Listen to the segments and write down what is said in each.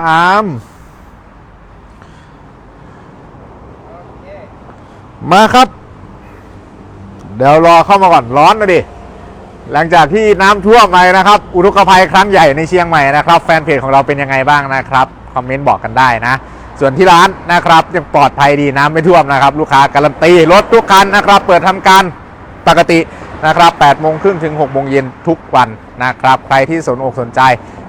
ปาล์มมาครับ เดี๋ยวรอเข้ามาก่อนร้อนนะดิ หลังจากที่น้ำท่วมไปนะครับ อุทกภัยครั้งใหญ่ในเชียงใหม่นะครับ แฟนเพจของเราเป็นยังไงบ้างนะครับ คอมเมนต์บอกกันได้นะ ส่วนที่ร้านนะครับยังปลอดภัยดีน้ำไม่ท่วมนะครับ ลูกค้าการันตีรถทุกคันนะครับ เปิดทำการปกติ นะครับ8โมงครึ่งถึง6โมงเย็นทุกวันนะครับ ใครที่สนอกสนใจ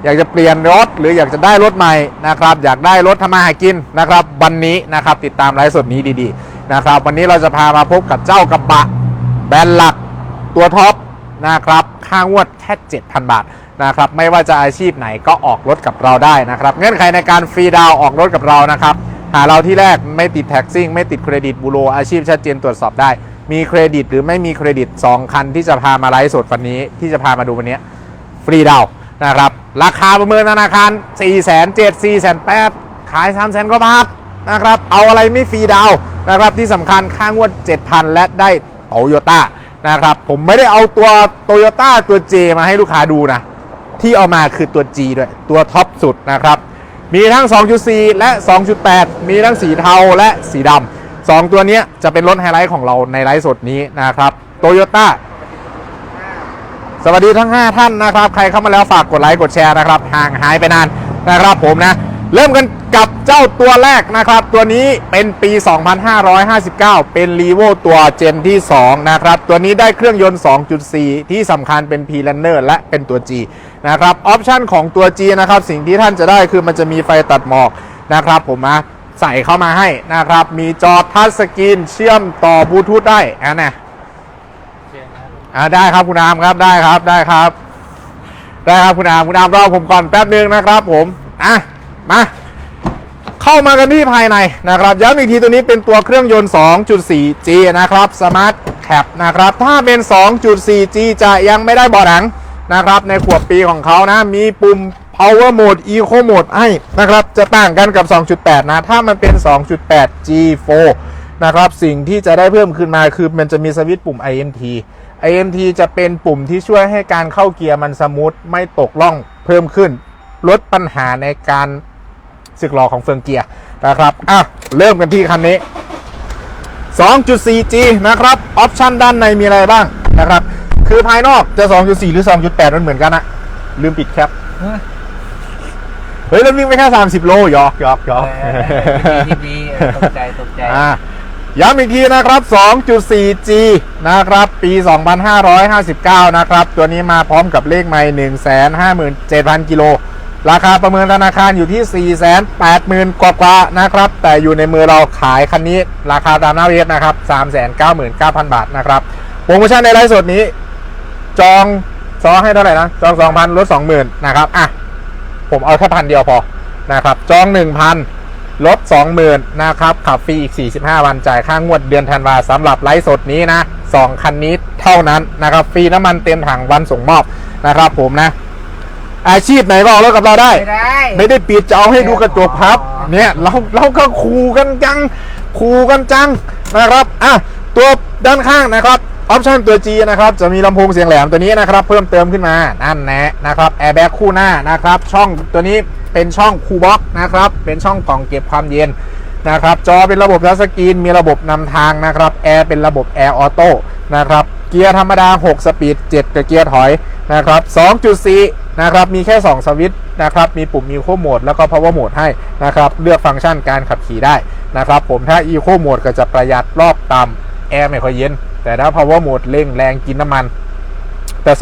อยากจะเปลี่ยนรถหรืออยากจะได้รถใหม่นะครับ อยากได้รถทำมาหากินนะครับ วันนี้นะครับติดตามไลฟ์สดนี้ดีๆนะครับ วันนี้เราจะพามาพบกับเจ้ากระบะแบรนด์หลักตัวท็อปนะครับค่างวดแค่ 7,000 บาทนะครับ ไม่ว่าจะอาชีพไหนก็ออกรถกับเราได้นะครับ เงื่อนไขในการฟรีดาวออกรถกับเรานะครับ หาเราที่แรกไม่ติดแท็กซิ่ง ไม่ติดเครดิตบูโรอาชีพชัดเจนตรวจสอบได้ มีเครดิตหรือไม่มีเครดิต 2 คันที่จะพามาไลฟ์สดวันนี้ที่จะพามาดูวันนี้ฟรีดาวนะครับ ราคาประเมินธนาคาร 4 7 0 0 4 8 0 0ขาย 3 0 0 0 0กว่าบาทนะครับ เอาอะไรไม่ฟรีดาวน์นะครับที่สำคัญค่างวด 7,000 และได้โตโยต้านะครับผมไม่ได้เอาตัวโตโยต้าตัว J มาให้ลูกค้าดูนะ ที่เอามาคือตัว G ด้วย ตัวท็อปสุดนะครับ มีทั้ง 2.4 และ 2.8 มีทั้งสีเทาและสีดำ สองตัวนี้จะเป็นรถไฮไลท์ของเราในไลฟ์สดนี้นะครับโตโยต้าสวัสดีทั้ง 5 ท่านนะครับ ใครเข้ามาแล้วฝากกดไลค์กดแชร์นะครับ ห่างหายไปนานนะครับผมนะ เริ่มกันกับเจ้าตัวแรกนะครับ ตัวนี้เป็นปี 2559 เป็น r e v o ตัวเจนที่ 2 นะครับ ตัวนี้ได้เครื่องยนต์ 2.4 ที่สำคัญเป็น p l a n n e r และเป็นตัว G นะครับ ออปชันของตัว G นะครับ สิ่งที่ท่านจะได้คือมันจะมีไฟตัดหมอกนะครับผมนะ ใส่เข้ามาให้นะครับ มีจอทัชสกรีนเชื่อมต่อบลูทูธได้อันนี้อ่าได้ครับคุณอามครับได้ครับได้ครับ ได้ครับคุณอามคุณอามรอผมก่อนแป๊บนึงนะครับ ผมอะมาเข้ามากันที่ภายในนะครับย้ำอีกทีตัวนี้เป็นตัวเครื่องยนต์ 2.4G นะครับ Smart Cap นะครับ ถ้าเป็น 2.4G จะยังไม่ได้เบาะหนังนะครับ ในขวบปีของเขานะ มีปุ่ม Power Mode Eco Mode ให้นะครับ จะต่างกันกับ 2.8 นะ ถ้ามันเป็น 2.8 G4 นะครับ สิ่งที่จะได้เพิ่มขึ้นมาคือมันจะมีสวิตช์ปุ่ม IMT IMT จะเป็นปุ่มที่ช่วยให้การเข้าเกียร์มันสมูทไม่ตกล่องเพิ่มขึ้น ลดปัญหาในการสึกหรอของเฟืองเกียร์นะครับอะเริ่มกันที่คันนี้ 2.4G นะครับ ออปชันด้านในมีอะไรบ้างนะครับ คือภายนอกจะ 2.4 หรือ 2.8 มันเหมือนกันอะลืมปิดแคป เฮ้ยแล้ววิ่งไปแค่30 โลหยอกหยอกหยอกทีวีตกใจตกใจอ่าย้ำอีกทีนะครับ 2.4G นะครับ ปี 2559 นะครับ ตัวนี้มาพร้อมกับเลขไมล์157,000 กิโล ราคาประเมินธนาคารอยู่ที่ 480,000 กว่ากว่าๆนะครับ แต่อยู่ในมือเราขายคันนี้ ราคาตามหน้าเวทนะครับ 399,000 บาทนะครับ โปรโมชั่นในไลฟ์สดนี้ จองซอให้เท่าไหร่นะ จอง 2,000 ลด 20,000 นะครับ อะ ผมเอาแค่พันเดียวพอนะครับจอง1,000ลด20,000นะครับขับฟรีอีก 45 วันจ่ายค่างวดเดือนธันวาสำหรับไลฟ์สดนี้นะ2คันนี้เท่านั้นนะครับฟรีน้ำมันเต็มถังวันส่งมอบนะครับ ผมนะ อาชีพไหนก็ออกรถกับเราได้ ไม่ได้ไม่ได้ปิดจะเอาให้ดูกระจกพับ เนี่ยเราเราก็คูกันจังคูกันจังนะครับอะตัวด้านข้างนะครับ ออปชันตัว G นะครับ จะมีลำโพงเสียงแหลมตัวนี้นะครับ เพิ่มเติมขึ้นมา นั่นแนะนะครับแอร์แบ็กคู่หน้านะครับ ช่องตัวนี้เป็นช่องคูบ็อกนะครับ เป็นช่องกล่องเก็บความเย็นนะครับ จอเป็นระบบทัชสกรีน มีระบบนำทางนะครับ แอร์เป็นระบบแอร์ออโต้นะครับ เกียร์ธรรมดา 6 สปีด 7 กับเกียร์ถอยนะครับ2.4นะครับ มีแค่ 2 สวิตช์นะครับ มีปุ่ม Eco Mode แล้วก็ Power Mode ให้นะครับ เลือกฟังก์ชันการขับขี่ได้นะครับ ผมถ้า Eco Mode ก็จะประหยัดรอบต่ำ แอร์ไม่ค่อยเย็น แต่ถ้า Power Mode เร่งแรงกินน้ำมัน แต่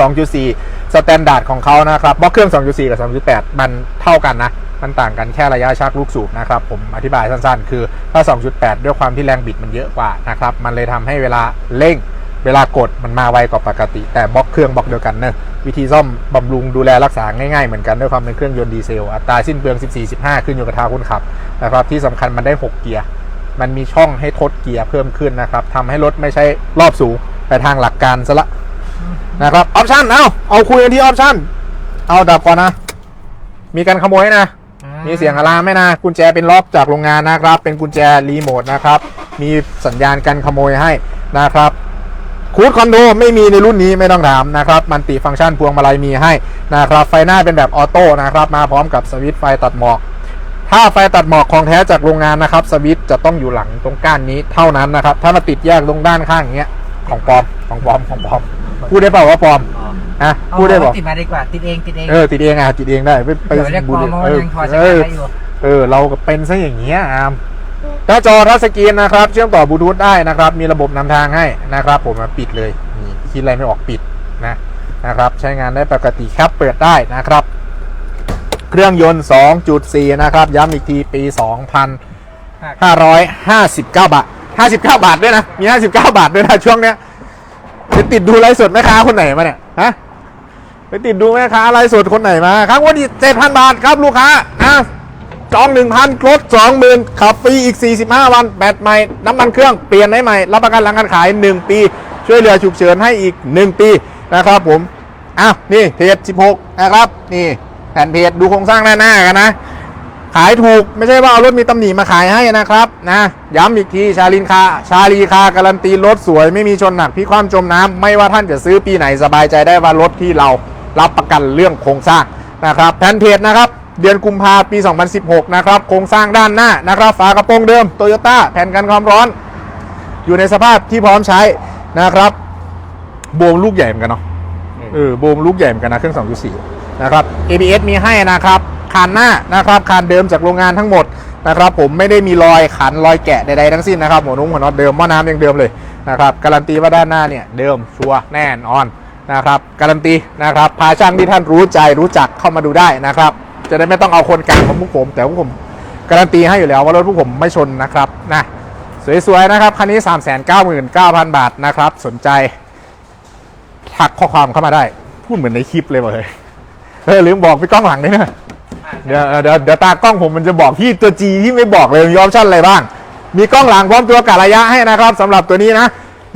2.4 สแตนดาร์ดของเขานะครับบล็อกเครื่อง 2.4 กับ 2.8 มันเท่ากันนะ มันต่างกันแค่ระยะชักลูกสูบนะครับ ผมอธิบายสั้นๆ คือถ้า 2.8 ด้วยความที่แรงบิดมันเยอะกว่านะครับ มันเลยทำให้เวลาเร่งเวลากดมันมาไวกว่าปกติ แต่บล็อกเครื่องบล็อกเดียวกันเนอะวิธีซ่อมบำรุงดูแลรักษาง่ายๆเหมือนกันด้วยความเป็นเครื่องยนต์ดีเซลอัตราสิ้นเปลือง 14-15 ขึ้นอยู่กับทางคนขับนะครับที่สำคัญมันได้ 6 เกียร์ มันมีช่องให้ทดเกียร์เพิ่มขึ้นนะครับทำให้รถไม่ใช่รอบสูงไปทางหลักการซะละนะครับออปชั่นเอาเอาคุยกันที่ออปชั่นเอาดับก่อนนะ มีการขโมยนะ มีเสียงอะลามไหมนะ กุญแจเป็นล็อกจากโรงงานนะครับ เป็นกุญแจรีโมทนะครับ มีสัญญาณกันขโมยให้นะครับคูดคอนโดไม่มีในรุ่นนี้ไม่ต้องถามนะครับมันติฟังก์ชันพวงมาลัยมีให้นะครับไฟหน้าเป็นแบบออโต้นะครับมาพร้อมกับสวิตช์ไฟตัดหมอก ถ้าไฟตัดหมอกของแท้จากโรงงานนะครับ สวิตช์จะต้องอยู่หลังตรงก้านนี้เท่านั้นนะครับ ถ้ามาติดแยกตรงด้านข้างอย่างเงี้ยของปลอมของปลอมของปลอมพูดได้เปล่าว่าปลอมอ๋ออะเอาพูดได้เปล่าติดมาดีกว่าติดเองติดเองเออติดเองอะติดเองได้ไปไปเดี๋ยวเรียกปลอมเพราะเอมันอยังพอใช้เองานอได้อยู่เออเราก็เป็นซะอย่างเงี้ยอามหน้าจอทัชสกรีนนะครับ เชื่อมต่อบลูทูธได้นะครับ มีระบบนำทางให้นะครับ ผมมาปิดเลยนี่คิดอะไรไม่ออกปิดนะนะครับ ใช้งานได้ปกติครับเปิดได้นะครับ เครื่องยนต์ 2.4 นะครับ ย้ำอีกทีปี 2,559 บาท 59 บาทด้วยนะ มี 59 บาทด้วยนะช่วงเนี้ยไปติดดูไลฟ์สดแม่ค้าคนไหนมาเนี่ยฮะไปติดดูแม่ค้าไลฟ์สดคนไหนมา ครับวันนี้7,000 บาทครับลูกค้าอะจอง 1,000ลด20,000ขับฟรีอีก 45 วันแบตใหม่ น้ำมันเครื่องเปลี่ยนได้ใหม่ รับประกันหลังการขาย 1 ปี ช่วยเหลือฉุกเฉินให้อีก 1 ปีนะครับผมอ้าวนี่เพจ16 นะครับ นี่ แผ่นเพจดูโครงสร้างหน้าๆกันนะ ขายถูกไม่ใช่ว่าเอารถมีตำหนิมาขายให้นะครับนะย้ำอีกทีชาลินคาชาลีคาการันตีรถสวยไม่มีชนหนักพี่ความจมน้ำไม่ว่าท่านจะซื้อปีไหนสบายใจได้ว่ารถที่เรารับประกันเรื่องโครงสร้างนะครับแผ่นเพจนะครับเดือนกุมภาปี 2016 นะครับ โครงสร้างด้านหน้านะครับฝากระโปรงเดิมโตโยต้าแผ่นกันความร้อน อยู่ในสภาพที่พร้อมใช้นะครับ โบมลูกใหญ่เหมือนกันเนาะเออโบมลูกใหญ่เหมือนกันนะเครื่อง 2.4 นะครับ ABS มีให้นะครับคานหน้านะครับคานเดิมจากโรงงานทั้งหมดนะครับผมไม่ได้มีรอยขันรอยแกะใดๆทั้งสิ้นนะครับหัวนุ่งหัวน็อตเดิมหม้อน้ำยังเดิมเลยนะครับการันตีว่าด้านหน้าเนี่ยเดิมชัวร์แน่นอนนะครับการันตีนะครับพาช่างที่ท่านรู้ใจรู้จักเข้ามาดูได้นะครับ จะได้ไม่ต้องเอาคนกลางของพวกผมแต่พวกผมการันตีให้อยู่แล้วว่ารถพวกผมไม่ชนนะครับนะสวยๆนะครับคันนี้ 399,000 บาทนะครับ สนใจทักข้อความเข้ามาได้ พูดเหมือนในคลิปเลยเฮ้ย เออลืมบอกพี่กล้องหลังด้วยนะเดี๋ยวเดี๋ยวเดี๋ยวตากล้องผมมันจะบอกที่ตัวจีที่ไม่บอกเลยมีออปชั่นอะไรบ้าง มีกล้องหลังพร้อมตัวกะระยะให้นะครับสำหรับตัวนี้นะ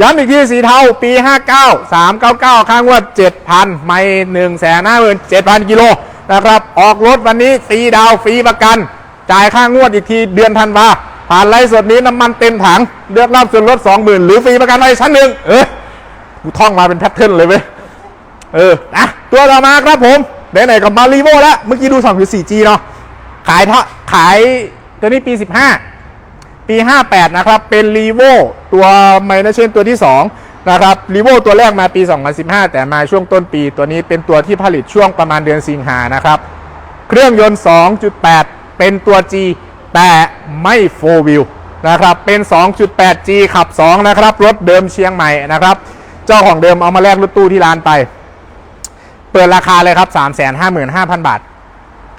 ย้ำอีกที่สีเทาปี 59 399ค่างวด7,000 ไม่1แสนห้าหมื่น7,000 กิโลนะครับ ออกรถวันนี้ฟรีดาวน์ฟรีประกัน จ่ายค่างวดอีกทีเดือนธันวาผ่านไลฟ์สดนี้น้ำมันเต็มถัง เลือกรับส่วนลด 20,000 หรือฟรีประกันไว้ชั้นหนึ่งเออกูท่องมาเป็นแพทเทิร์นเลยเว้ย เออนะตัวต่อมาครับผม ไหนๆกับมารีโวแล้วเมื่อกี้ดู 2 4 G เนาะขายเท่าขายตัวนี้ปี 15 ปี 58 นะครับ เป็นรีโวตัวไมเนเช่นตัวที่ 2 นะครับรีโวตัวแรกมาปี 2015 แต่มาช่วงต้นปีตัวนี้เป็นตัวที่ผลิตช่วงประมาณเดือนสิงหานะครับ เครื่องยนต์ 2.8 เป็นตัว G แต่ไม่4 wheel นะครับเป็น 2.8G ขับ 2 นะครับ รถเดิมเชียงใหม่นะครับ เจ้าของเดิมเอามาแลกรถตู้ที่ร้านไป เปิดราคาเลยครับ 355,000 บาท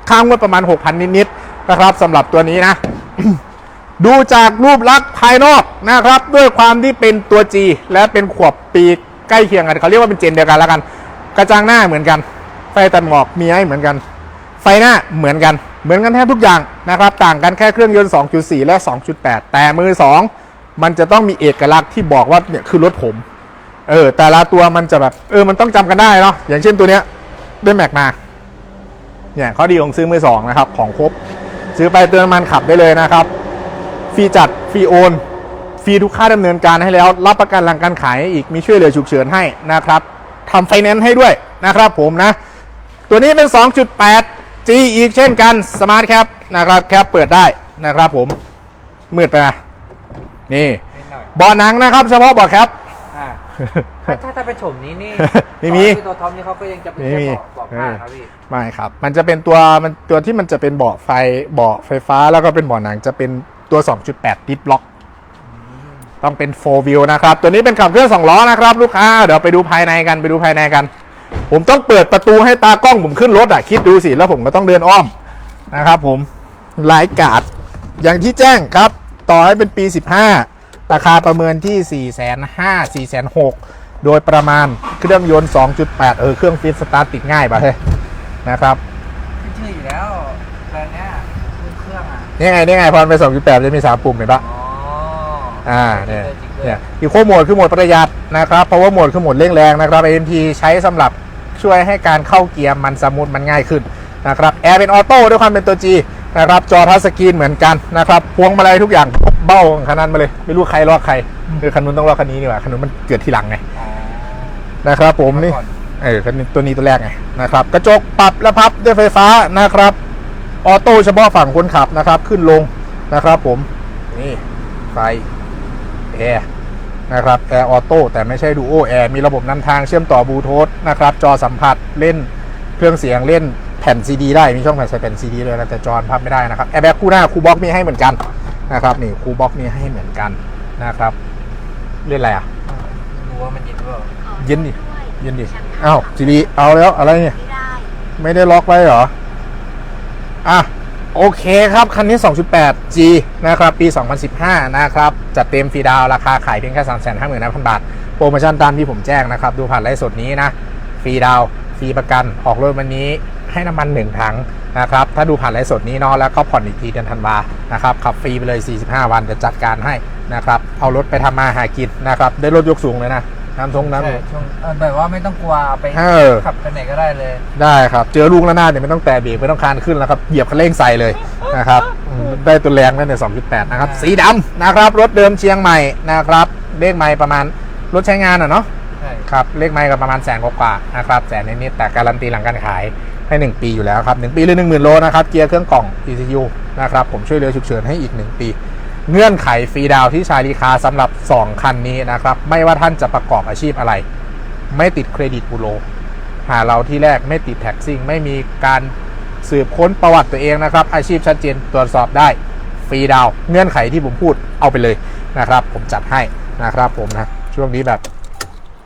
ข้างงวดประมาณ 6,000 นิดๆนะครับสำหรับตัวนี้นะ ดูจากรูปลักษณ์ภายนอกนะครับ ด้วยความที่เป็นตัว G และเป็นขวบปีใกล้เคียงกันเขาเรียกว่าเป็นเจนเดียวกันแล้วกัน กระจังหน้าเหมือนกัน ไฟตัดหมอกมีให้เหมือนกัน ไฟหน้าเหมือนกัน เหมือนกันแทบทุกอย่างนะครับ ต่างกันแค่เครื่องยนต์ 2.4 และ 2.8 แต่มือ 2 มันจะต้องมีเอกลักษณ์ที่บอกว่าเนี่ยคือรถผม เออแต่ละตัวมันจะแบบเออมันต้องจำกันได้เนาะอย่างเช่นตัวเนี้ยได้แม็กมาเนี่ยข้อดีของซื้อมือสองนะครับ ของครบ ซื้อไปเติมน้ำมันขับได้เลยนะครับฟรีจัดฟรีโอนฟรีทุกค่าดำเนินการให้แล้ว รับประกันหลังการขายอีกมีช่วยเหลือฉุกเฉินให้นะครับทำไฟแนนซ์ให้ด้วยนะครับผมนะ ตัวนี้เป็น 2.8 G อีกเช่นกันสมาร์ทแคปนะครับแคปเปิดได้นะครับผมมืดไปนะนี่นิดหน่อยเบาะหนังนะครับ เฉพาะเบาะแคป ถ้าถ้าถ้าไปชมนี้นี่ไม่มีต่อให้เป็นตัวท็อปนี่เขาก็ยังจะเป็นไม่แค่มีเบาะเบาะผ้าครับพี่ไม่ครับ มันจะเป็นตัวมันตัวที่มันจะเป็นเบาะไฟเบาะไฟฟ้าแล้วก็เป็นเบาะหนังจะเป็นตัว 2.8ดิฟล็อก ต้องเป็น4 wheel นะครับ ตัวนี้เป็นขับเคลื่อน2ล้อนะครับ ลูกค้า เดี๋ยวไปดูภายในกันไปดูภายในกัน ผมต้องเปิดประตูให้ตากล้องผมขึ้นรถอะ คิดดูสิ แล้วผมก็ต้องเดินอ้อมนะครับผมหลายกาดอย่างที่แจ้งครับ ต่อให้เป็นปี 15 ราคาประเมินที่ 4 5 0 0 0 4 6 0 0โดยประมาณเครื่องยนต์ 2.8 เออ เครื่องฟิตสตาร์ทติดง่ายป่ะเฮ้ยนะครับขึ้นชื่ออยู่แล้วแบรนด์เนี้ยขึ้นเครื่องอะนี่ไงนี่ไงพอมันเป็น2.8 จะมี 3 ปุ่มเห็นปะอ๋ออ่าเนี่ยจริงๆเนี่ยอีโคโหมดคือโหมดประหยัดนะครับเพราะว่าโหมดคือโหมดเร่งแรงนะครับ AMP ใช้สำหรับช่วยให้การเข้าเกียร์มันสมูทมันง่ายขึ้นนะครับแอร์เป็นออโต้ด้วยความเป็นตัว G นะครับจอทัชสกรีนเหมือนกันนะครับพวงมาลัยทุกอย่าง เบ้าของคันนั้นมาเลย ไม่รู้ใครลอกใครคือคันนู้นต้องลอกคันนี้นี่หว่าคันนู้นมันเกิดทีหลังไงอ๋อนะครับ ผมนี่ก่อนเออคันนี้ตัวนี้ตัวแรกไงนะครับ กระจกปรับและพับด้วยไฟฟ้านะครับ ออโต้เฉพาะฝั่งคนขับนะครับ ขึ้นลงนะครับ ผมนี่ไฟแอร์นะครับแอร์ออโต้แต่ไม่ใช่ดูโอแอร์มีระบบนำทางเชื่อมต่อบลูทูธนะครับ จอสัมผัสเล่นเครื่องเสียงเล่นแผ่นซีดีได้มีช่องแผ่นใส่แผ่นซีดีเลยนะแต่จอพับไม่ได้นะครับแอร์แบ็กคู่หน้าคูลบ็อกมีให้เหมือนกัน นะครับนี่คูลบ็อกมีให้เหมือนกันนะครับเล่นอะไรอะดูว่ามันเย็นหรือเปล่าเย็นดิเย็นดิอ้าวซีดีเอาแล้วอะไรเนี่ยไม่ได้ล็อกไว้เหรออะโอเคครับคันนี้ 2.8G นะครับ ปี 2015 นะครับ จัดเต็มฟรีดาวน์ราคาขายเพียงแค่ 3 5 5 0 0 0 บาท โปรโมชั่นตามที่ผมแจ้งนะครับ ดูผ่านไลฟ์สดนี้นะ ฟรีดาวน์ฟรีประกัน ออกรถวันนี้ ให้น้ำมัน1ถังนะครับถ้าดูผ่านไลฟ์สดนี้เนาะแล้วก็ผ่อนอีกทีเดือนธันวานะครับขับฟรีไปเลย 45 วันจะจัดการให้นะครับเอารถไปทำมาหากินนะครับได้รถยกสูงเลยนะน้ำทงน้ำใช่ช่วงเออแบบว่าไม่ต้องกลัวเอาไปเออขับไปไหนก็ได้เลย ได้ครับ เจอลูกแล้วหน้าเนี่ยไม่ต้องแตะเบรกไม่ต้องคานขึ้นแล้วครับเหยียบคันเร่งใส่เลยนะครับอืมได้ตัวแรงนั่นเนี่ย2.8นะครับ สีดำนะครับ รถเดิมเชียงใหม่นะครับเลขไม่ประมาณรถใช้งานอะเนาะใช่ครับเลขไม่ก็ประมาณแสนกว่าๆนะครับแสนนิดๆแต่การันตีหลังการขาย ให้ 1 ปีอยู่แล้วครับ1ปีหรือ1 0,000 โลนะครับ เกียร์เครื่องกล่อง ECU นะครับ ผมช่วยเหลือฉุกเฉินให้อีก 1 ปี เงื่อนไขฟรีดาวที่ชาลีคาสำหรับ 2 คันนี้นะครับ ไม่ว่าท่านจะประกอบอาชีพอะไร ไม่ติดเครดิตบูโรหาเราที่แรกไม่ติดแท็กซิ่ง ไม่มีการสืบค้นประวัติตัวเองนะครับ อาชีพชัดเจนตรวจสอบได้ฟรีดาวเงื่อนไขที่ผมพูดเอาไปเลยนะครับ ผมจัดให้นะครับผมนะช่วงนี้แบบ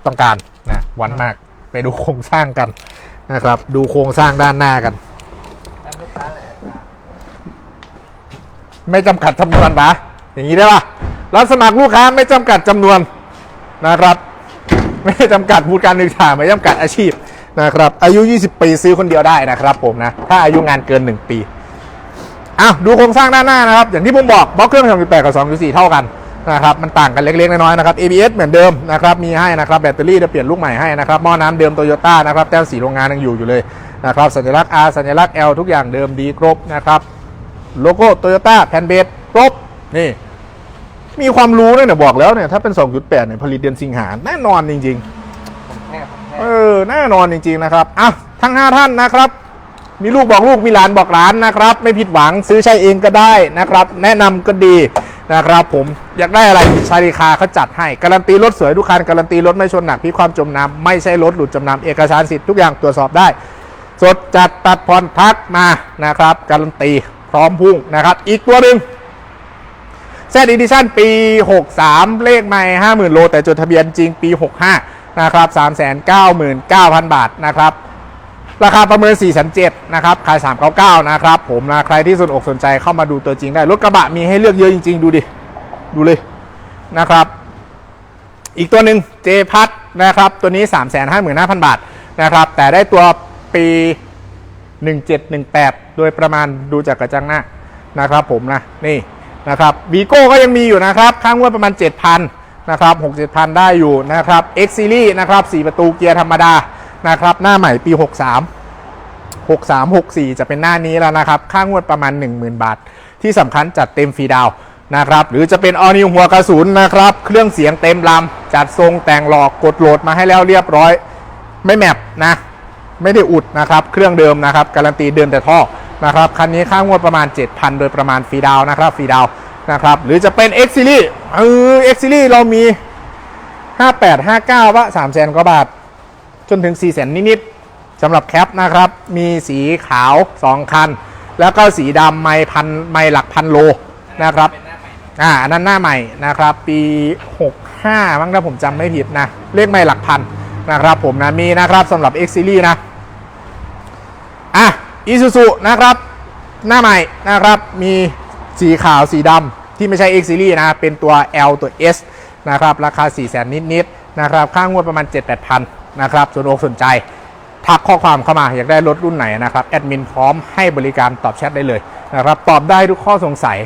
ต้องการนะวันมากไปดูโครงสร้างกัน นะครับ ดูโครงสร้างด้านหน้ากัน ไม่จำกัดจำนวนปะอย่างนี้ได้ปะรับสมัครลูกค้าไม่จำกัดจำนวนนะครับ ไม่จำกัดพูดการศึกษาไม่จำกัดอาชีพนะครับ อายุ 20 ปีซื้อคนเดียวได้นะครับ ผมนะ ถ้าอายุงานเกิน 1 ปีอ้าวดูโครงสร้างด้านหน้านะครับ อย่างที่ผมบอกบล็อกเครื่อง2.8กับ2.4เท่ากัน นะครับมันต่างกันเล็กๆน้อยๆนะครับ ABS เหมือนเดิมนะครับมีให้นะครับแบตเตอรี่จะเปลี่ยนลูกใหม่ให้นะครับหม้อน้ำเดิมโตโยต้านะครับแต้มสีโรงงานยังอยู่อยู่เลยนะครับสัญลักษณ์ R สัญลักษณ์ L ทุกอย่างเดิมดีครบนะครับโลโก้โตโยต้าแผ่นเบสครบนี่มีความรู้ด้วยเนี่ยบอกแล้วเนี่ยถ้าเป็น 2.8เนี่ยผลิตเดือนสิงหาแน่นอนจริงผมแค่ผมแค่ๆเออแน่นอนจริง ๆ นะครับอะทั้ง 5 ท่านนะครับ มีลูกบอกลูกมีหลานบอกหลานนะครับ ไม่ผิดหวังซื้อใช้เองก็ได้นะครับ แนะนำก็ดี นะครับผมอยากได้อะไรชาลีคาเขาจัดให้ การันตีรถสวยทุกคัน การันตีรถไม่ชนหนักพิความจมน้ำไม่ใช่รถหลุดจมน้ำเอกสารสิทธิ์ทุกอย่างตรวจสอบได้ สดจัดตัดผ่อนทักมานะครับ การันตีพร้อมพุ่งนะครับ อีกตัวหนึ่งแซดอีดิชั่นปี 63 เลขไม่ 50,000 โล แต่จดทะเบียนจริงปี 65 นะครับ 399,000 บาทนะครับ ราคาประเมิน4 7 0 0นะครับขาย 399 นะครับผมนะใครที่สนอกสนใจเข้ามาดูตัวจริงได้ รถกระบะมีให้เลือกเยอะจริง ๆ ดูดิ ดูเลยนะครับ อีกตัวหนึ่งเจพัทนะครับตัวนี้ 355,000 บาทนะครับ แต่ได้ตัวปี 1718 โดยประมาณดูจากกระจังหน้านะครับผมนะนี่นะครับบีโก้ก็ยังมีอยู่นะครับข้างงวดประมาณ 7,000นะครับ6 7,000ได้อยู่นะครับ X Series นะครับ 4 ประตูเกียร์ธรรมดา นะครับ หน้าใหม่ปี 63 63 64 จะเป็นหน้านี้แล้วนะครับ ค่างวดประมาณ 10,000 บาท ที่สำคัญจัดเต็มฟรีดาวนะครับ หรือจะเป็นออนิวหัวกระสุนนะครับ เครื่องเสียงเต็มลำ จัดทรงแต่งหลอกกดโหลดมาให้แล้วเรียบร้อย ไม่แมปนะ ไม่ได้อุดนะครับ เครื่องเดิมนะครับ การันตีเดินแต่ท่อนะครับ คันนี้ค่างวดประมาณ 7,000 โดยประมาณฟรีดาวนะครับ ฟรีดาวน์นะครับ หรือจะเป็น X Series เออ X Series เรามี 58 59ว่า3แสนกว่าบาท จนถึง4แสนนิดๆสำหรับแคปนะครับ มีสีขาว 2 คัน แล้วก็สีดำไม่พันไม่หลักพันโลนะครับอ่าอันนั้นหน้าใหม่นะครับ ปี 65 มั้งถ้าผมจำไม่ผิดนะ เลขไม่หลักพันนะครับ ผมนะมีนะครับสำหรับ X Series นะอะ Isuzu นะครับ หน้าใหม่นะครับมีสีขาวสีดำที่ไม่ใช่ X Series นะ เป็นตัว L ตัว S นะครับ ราคา 4 0 0 0 0นิดๆนะครับ ค่างวดประมาณ 7-8พัน นะครับส่วนอกสนใจ ทักข้อความเข้ามาอยากได้รถรุ่นไหนนะครับแอดมินพร้อมให้บริการตอบแชทได้เลยนะครับตอบได้ทุกข้อสงสัย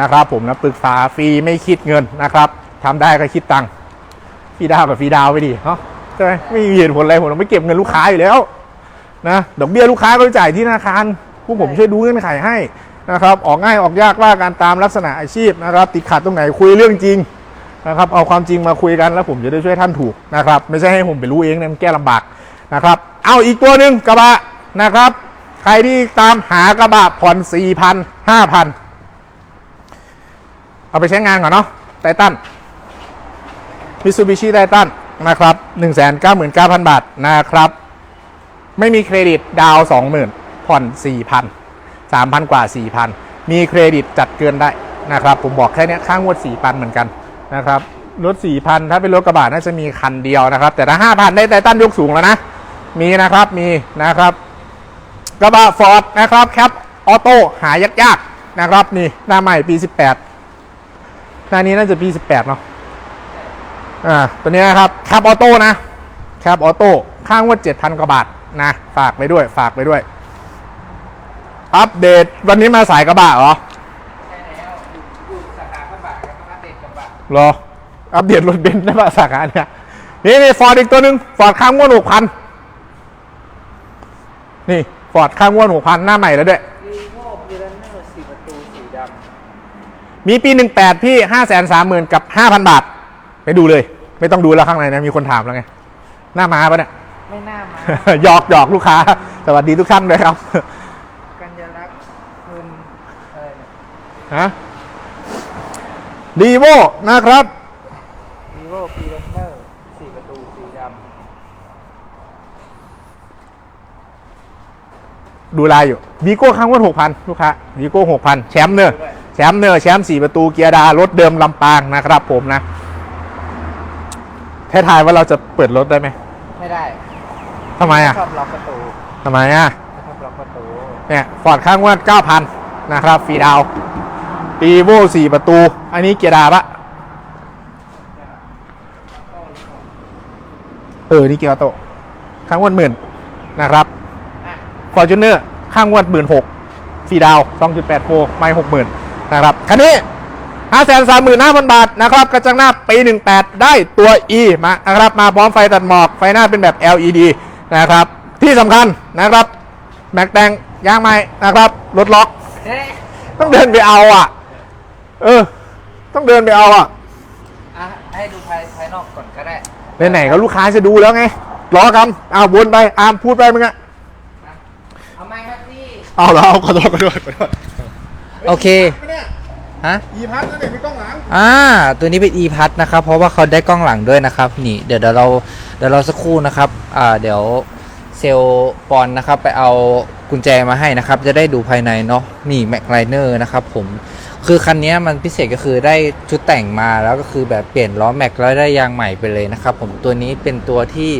นะครับผมนะปรึกษาฟรีไม่คิดเงินนะครับทำได้ก็คิดตังค์ฟรีดาวกับฟรีดาวไปดิเนาะใช่ไหมไม่มีเหตุผลอะไรผมไม่เก็บเงินลูกค้าอยู่แล้วนะดอกเบี้ยลูกค้าก็จ่ายที่ธนาคารพวกผมช่วยดูเงื่อนไขให้นะครับออกง่ายออกยากว่าการตามลักษณะอาชีพนะครับ ติดขัดตรงไหนคุยเรื่องจริง นะครับเอาความจริงมาคุยกันแล้วผมจะได้ช่วยท่านถูกนะครับไม่ใช่ให้ผมไปรู้เองนะมันแก้ลำบากนะครับเอาอีกตัวหนึ่งกระบะนะครับ ใครที่ตามหากระบะผ่อนสี่พันห้าพันเอาไปใช้งานก่อนเนาะไททันมิซูบิชิไททันนะครับ1 9 9 0 0 0บาทนะครับ ไม่มีเครดิตดาวสองหมื่นผ่อนสี่พันสามพันกว่าสี่พันมีเครดิตจัดเกินได้นะครับ ผมบอกแค่นี้ค่างวดสี่พันเหมือนกัน นะครับรถสี่พันถ้าเป็นรถกระบะน่าจะมีคันเดียวนะครับ แต่ถ้าห้าพันได้ไททันยกสูงแล้วนะมีนะครับมีนะครับกระบะฟอร์ดนะครับแคปออโต้หายากๆนะครับนี่หน้าใหม่ปี18หน้านี้น่าจะปี18เนาะอ่าตัวนี้นะครับแคปออโต้นะแคปออโต้ข้างว่า7,000กว่าบาทนะฝากไปด้วยฝากไปด้วย อัปเดตวันนี้มาสายกระบะเหรอ ใช่แล้วอยู่อยู่สาขากระบะกับสาขาเด็กก ระบะรอ อัปเดตรถเบนซ์ได้ป่ะสาขาเนี่ยนี่นี่ฟอร์ดอีกตัวหนึ่งฟอร์ดข้างว่า6,000นี่ฟอร์ดข้างว่า6,000หน้าใหม่แล้วด้วยรีโวพีรันเนอร์สี่ประตูสีดมีปี18พี่5 3 0 0 0 0กับ5,000บาท ไปดูเลย ไม่ต้องดูแล้วข้างในนะ มีคนถามแล้วไง หน้ามาปะเนี่ยำไม่น่ามาหยอกหยอกลูกค้า สวัสดีทุกท่านเลยครับ กัญญาลักษณ์คุณอะไรเนี่ยฮะ ดีโวนะครับรีโวพีรันเนอร์สี่ประตูสีดดูลายอยู่วีโก้ข้างวัด6,000ลูกค้าวีโก้6,000แชมป์เนอร์แชมป์เนอร์แชมป์4ประตูเกียร์ดารถเดิมลำปางนะครับ ผมนะให้ทายว่าเราจะเปิดรถได้ไหมำไม่ได้ทำไมอะชอบล็อกประตูทำไมอะไม่ชอบล็อกประตูเนี่ยฟอร์ดข้างวัด9,000 นะครับฟรีดาว ปีโว4ประตู อันนี้เกียร์ดาปะเออ นี่เกียร์ออโต้ข้างวัดหมื่นนะครับอะฟอร์จูเนอร์ข้างวัดหมื่นหกฟรีดาว2.8โฟไม่หกหมื่นนะครับ คันนี้5 3 5 0 0 0บาทนะครับ กระจังหน้าปี18ได้ตัว E มานะครับ มาพร้อมไฟตัดหมอก ไฟหน้าเป็นแบบ LED นะครับ ที่สำคัญนะครับ แม็กแดงยางใหม่นะครับ รถล็อกเอ๊ะต้องเดินไปเอาอะ เออ ต้องเดินไปเอาอะอะให้ดูภายภายนอกก่อนก็ได้ไหนๆก็ลูกค้าจะดูแล้วไงรอกันอ้าววนไปอามพูดไปมึงอะนะเอาไม้ครับพี่เอาแล้วเอาขอโทษขอโทษขอโทษโอเคฮะอีพัทนั่นเองมีกล้องหลังอ่าตัวนี้เป็น e p a s นะครับ เพราะว่าเขาได้กล้องหลังด้วยนะครับ นี่ เดี๋ยวเดี๋ยวเราเดี๋ยวเราสักครู่นะครับ อ่า เดี๋ยวเซลล์ปอนนะครับ ไปเอากุญแจมาให้นะครับ จะได้ดูภายในเนาะนี่แม็กไลเนอร์นะครับ ผม คือคันนี้มันพิเศษก็คือได้ชุดแต่งมาแล้วก็คือแบบเปลี่ยนล้อแม็กแล้วได้ยางใหม่ไปเลยนะครับ ผมตัวนี้เป็นตัวที่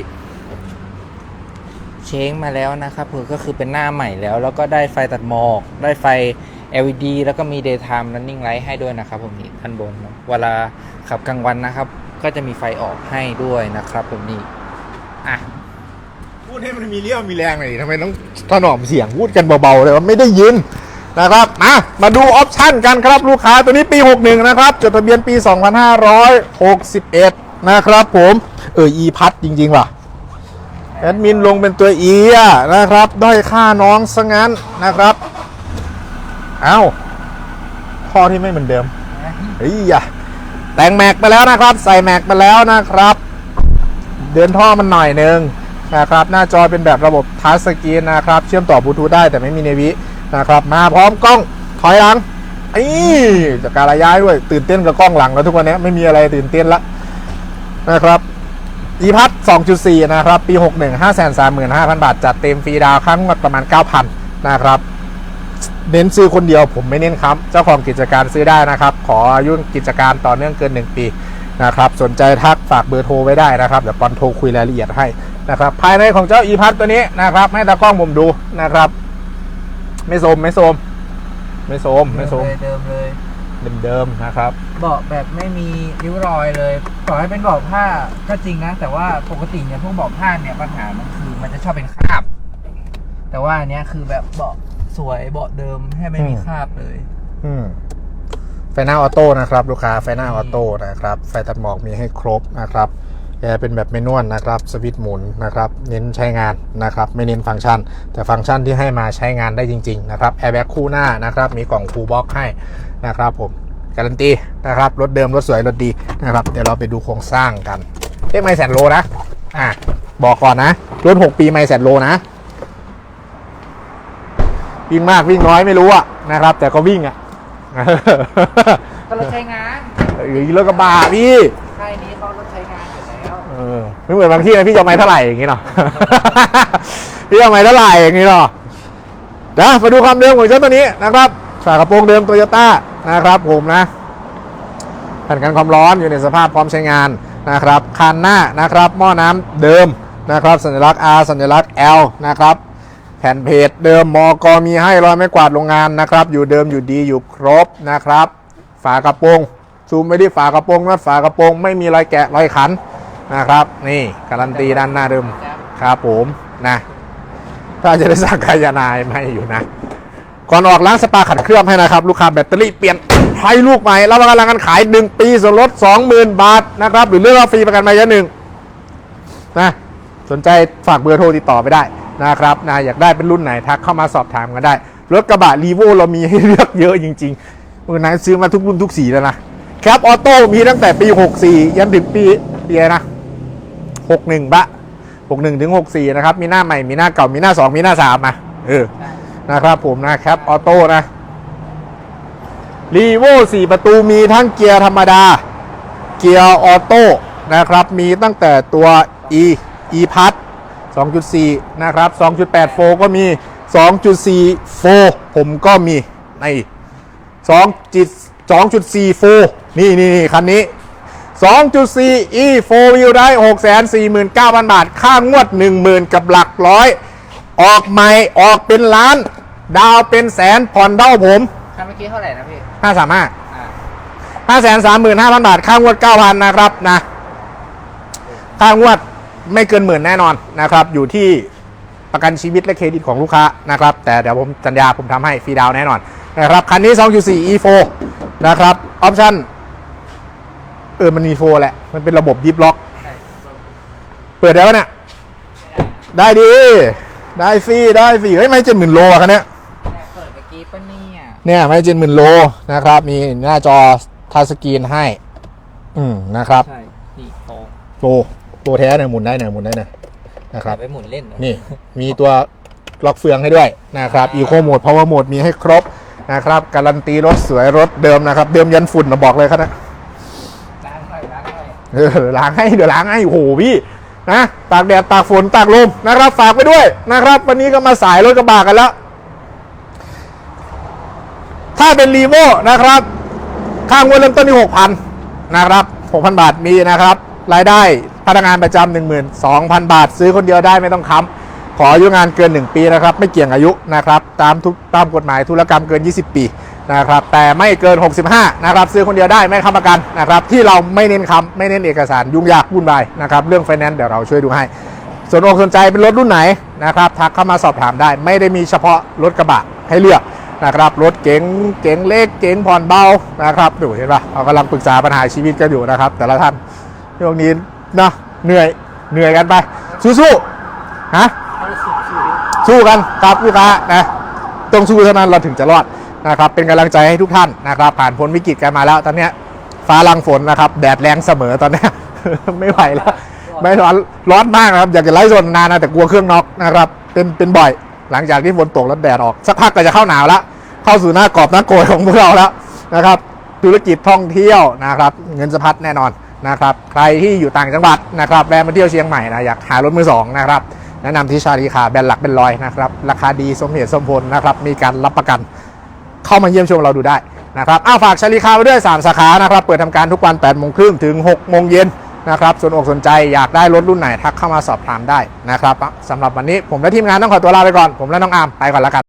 เช้งมาแล้วนะครับก็คือเป็นหน้าใหม่แล้ว แล้วก็ได้ไฟตัดหมอกได้ไฟ LED แล้วก็มี daytime running light ให้ด้วยนะครับ ผมนี่ด้านบนเนอะเวลาขับกลางวันนะครับ ก็จะมีไฟออกให้ด้วยนะครับ ผมนี่อะพูดให้มันมีเรี่ยวมีแรงหน่อยทำไมต้องถนอมเสียงพูดกันเบาๆเลยว่าไม่ได้ยิน นะครับมามาดูออปชั่นกันครับลูกค้าตัวนี้ปี 61 นะครับจดทะเบียนปี 2561 นะครับผมเออ e พัดจริง ๆ ว่ะแอดมินลงเป็นตัว e อะนะครับ ด้อยค่าน้องซะงั้นนะครับเอ้าข้อที่ไม่เหมือนเดิมเฮ้ยแต่งแม็กไปแล้วนะครับ ใส่แม็กไปแล้วนะครับ เดินท่อมันหน่อยนึงนะครับ หน้าจอเป็นแบบระบบทัชสกรีนนะครับ เชื่อมต่อบลูทูธได้แต่ไม่มีเนวิ นะครับมาพร้อมกล้องถอยหลังไอ้จากการระย้ายด้วย ตื่นเต้นกับกล้องหลังแล้วทุกวันนี้ไม่มีอะไรตื่นเต้นละนะครับอีพัท2.4 นะครับ ปี 61 535,000 บาท จัดเต็มฟรีดาวครั้งละประมาณ 9,000 นะครับ เน้นซื้อคนเดียวผมไม่เน้นครับ เจ้าของกิจการซื้อได้นะครับ ขออายุกิจการต่อเนื่องเกิน 1 ปีนะครับ สนใจทักฝากเบอร์โทรไว้ได้นะครับ เดี๋ยวปอนโทรคุยรายละเอียดให้นะครับ ภายในของเจ้าอีพัทตัวนี้นะครับ ให้ตากล้องผมดูนะครับ ไม่โสมไม่โสมไม่โสมไม่โสมเดิมเลยเดิมๆนะครับ เบาะแบบไม่มีริ้วรอยเลย ต่อให้เป็นเบาะผ้าก็จริงนะ แต่ว่าปกติเนี่ยพวกเบาะผ้าเนี่ยปัญหามันคือมันจะชอบเป็นคราบ แต่ว่าอันเนี้ยคือแบบเบาะสวยเบาะเดิมให้ไม่มีอืมคราบเลย อืมไฟหน้าออโต้นะครับ ลูกค้าไฟหน้าออโต้นะครับ ไฟตัดหมอกมีให้ครบนะครับ แอร์เป็นแบบเมนวลนะครับสวิตช์หมุนนะครับเน้นใช้งานนะครับไม่เน้นฟังก์ชัน แต่ฟังก์ชันที่ให้มาใช้งานได้จริงๆนะครับแอร์แบ็กคู่หน้านะครับมีกล่องคูลบ็อกให้นะครับผมการันตีนะครับรถเดิมรถสวยรถดีนะครับเดี๋ยวเราไปดูโครงสร้างกันเลขไม่แสนโลนะอะบอกก่อนนะรถ6ปีไม่แสนโลนะวิ่งมากวิ่งน้อยไม่รู้อะนะครับ แต่ก็วิ่งอะก็รถใช้งานหรือรถกระบะพี่ ออไม่เหมือนบางที่นะพี่จะเอาไม้เท่าไหร่อย่างงี้เนาะพี่จะเอาไม้เท่าไหร่อย่างงี้เนาะนะมาดูความเดิมของเจ้าตัวนี้นะครับฝากระโปรงเดิมโตโยต้านะครับผมนะแผ่นกันความร้อนอยู่ในสภาพพร้อมใช้งานนะครับคันหน้านะครับหม้อน้ำเดิมนะครับ สัญลักษณ์ R สัญลักษณ์ L นะครับแผ่นเพจเดิมมอกมีให้รอยไม่กวาดโรงงานนะครับ อยู่เดิมอยู่ดีอยู่ครบนะครับ ฝากระโปรงซูมไปที่ฝากระโปรงนัดฝากระโปรงไม่มีรอยแกะรอยขัน นะครับ นี่การันตีด้านหน้าเดิมครับผมนะถ้าจะได้สั่งกายนายไม่อยู่นะ ก่อนออกล้างสปาขัดเคลือบให้นะครับ ลูกค้าแบตเตอรี่เปลี่ยนให้ลูกใหม่รับประกันการขาย 1 ปีส่วนลด 20,000 บาทนะครับ หรือเรื่องฟรีประกันมาเยอะหนึ่งนะสนใจฝากเบอร์โทรติดต่อไปได้นะครับนะอยากได้เป็นรุ่นไหนทักเข้ามาสอบถามกันได้ รถกระบะรีโวเรามีให้เลือกเยอะจริงๆมือนายซื้อมาทุกรุ่นทุกสีแล้วนะแคปออโต้มีตั้งแต่ปี 64 ยันถึงปีปีนะ 61บะ61ถึง64นะครับมีหน้าใหม่มีหน้าเก่ามีหน้า 2 มีหน้า3นะเออนะครับผมนะแคปออโต้นะรีโว4ประตูมีทั้งเกียร์ธรรมดา เกียร์ออโต้นะครับมีตั้งแต่ตัว e e p a s 2.4 นะครับ 2.8 โฟก็มี 2.4 โฟผมก็มีใน2จิต2.4โฟนี่นี่นี่คันนี้ 2.4 e 4 wheel ได้649,000 บาท ค่างวด 10,000 กับหลักร้อย ออกใหม่ ออกเป็นล้าน ดาวเป็นแสน ผ่อนเท่าผม คันเมื่อกี้เท่าไหร่นะพี่ 535 อ่า5 3 3 5 0 0 0 บาท ค่างวด 9,000 นะครับนะ ค่างวดไม่เกินหมื่นแน่นอนนะครับ อยู่ที่ประกันชีวิตและเครดิตของลูกค้านะครับ แต่เดี๋ยวผมสัญญาผมทำให้ฟรีดาวน์แน่นอนนะครับ คันนี้ 2.4 e4 นะครับ ออปชั่นเออมันมีโฟแหละ มันเป็นระบบดิฟล็อก เปิดได้ปะเนี่ยได้ดี ได้ฟรีได้ฟรีเฮ้ยไม่เจ็ดหมื่นโลอะคันเนี้ยเนี่ยเปิดเมื่อกี้ปะเนี่ยเนี่ยไม่เจ็ดหมื่นโลนะครับ มีหน้าจอทัชสกรีนให้ อืมนะครับใช่นี่โตโปรโปรแท้เนี่ยหมุนได้เนี่ยหมุนได้เนี่ยนะครับไปหมุนเล่นเหรอนี่ มีตัวล็อกเฟืองให้ด้วยนะครับอีโคโหมดพาวเวอร์โหมดมีให้ครบนะครับ การันตีรถสวยรถเดิมนะครับ เดิมยันฝุ่นนะบอกเลยครับนะ ล้างหน่อยล้างหน่อย เออล้างให้เดี๋ยวล้างให้โอ้โหพี่นะตากแดดตากฝนตากลมนะครับ ฝากไปด้วยนะครับ วันนี้ก็มาสายรถกระบะกันแล้ว ถ้าเป็นรีโวนะครับ ค่างวดเริ่มต้นที่6,000นนะครับ6,000บาทมีนะครับ รายได้พนักงานประจำ12,000บาท ซื้อคนเดียวได้ไม่ต้องค้ำขออายุงานเกิน 1 ปีนะครับ ไม่เกี่ยงอายุนะครับ ตามทุกตามกฎหมายธุรกรรมเกิน 20 ปี นะครับแต่ไม่เกิน 65 นะครับ ซื้อคนเดียวได้ไม่ค้ำประกันนะครับ ที่เราไม่เน้นค้ำไม่เน้นเอกสารยุ่งยากวุ่นวายนะครับเรื่องไฟแนนซ์เดี๋ยวเราช่วยดูให้ส่วนอกสนใจเป็นรถรุ่นไหนนะครับทักเข้ามาสอบถามได้ ไม่ได้มีเฉพาะรถกระบะให้เลือกนะครับรถเก๋งเก๋งเล็กเก๋งผ่อนเบานะครับดูเห็นปะเรากำลังปรึกษาปัญหาชีวิตกันอยู่นะครับ แต่ละท่านช่วงนี้เนาะเหนื่อยเหนื่อยกันไป สู้ๆฮะสู้กันครับลูกค้านะต้องสู้เท่านั้นเราถึงจะรอด นะครับเป็นกำลังใจให้ทุกท่านนะครับ ผ่านพ้นวิกฤตกันมาแล้ว ตอนนี้ฟ้าลังฝนนะครับ แดดแรงเสมอตอนนี้ไม่ไหวแล้ว ไม่ร้อนร้อนมากนะครับ อยากจะไล่สนนานนะแต่กลัวเครื่องน็อกนะครับ เป็นเป็นบ่อย หลังจากที่ฝนตกแล้วแดดออก สักพักก็จะเข้าหนาวแล้วเข้าสู่หน้ากรอบหน้าโกยของพวกเราแล้วนะครับ ธุรกิจท่องเที่ยวนะครับ เงินสะพัดแน่นอนนะครับ ใครที่อยู่ต่างจังหวัดนะครับแวะมาเที่ยวเชียงใหม่นะอยากหารถมือสองนะครับแนะนำที่ชาลีคาแบรนด์หลักเป็นร้อยนะครับ ราคาดีสมเหตุสมผลนะครับ มีการรับประกัน เข้ามาเยี่ยมชมเราดูได้นะครับอ้าวฝากชาลีคาไว้ด้วย 3 สาขานะครับเปิดทำการทุกวัน8โมงครึ่งถึง6โมงเย็นนะครับส่วนอกสนใจอยากได้รถรุ่นไหนทักเข้ามาสอบถามได้นะครับสำหรับวันนี้ผมและทีมงานต้องขอตัวลาไปก่อน ผมและน้องอาร์มไปก่อนแล้วกัน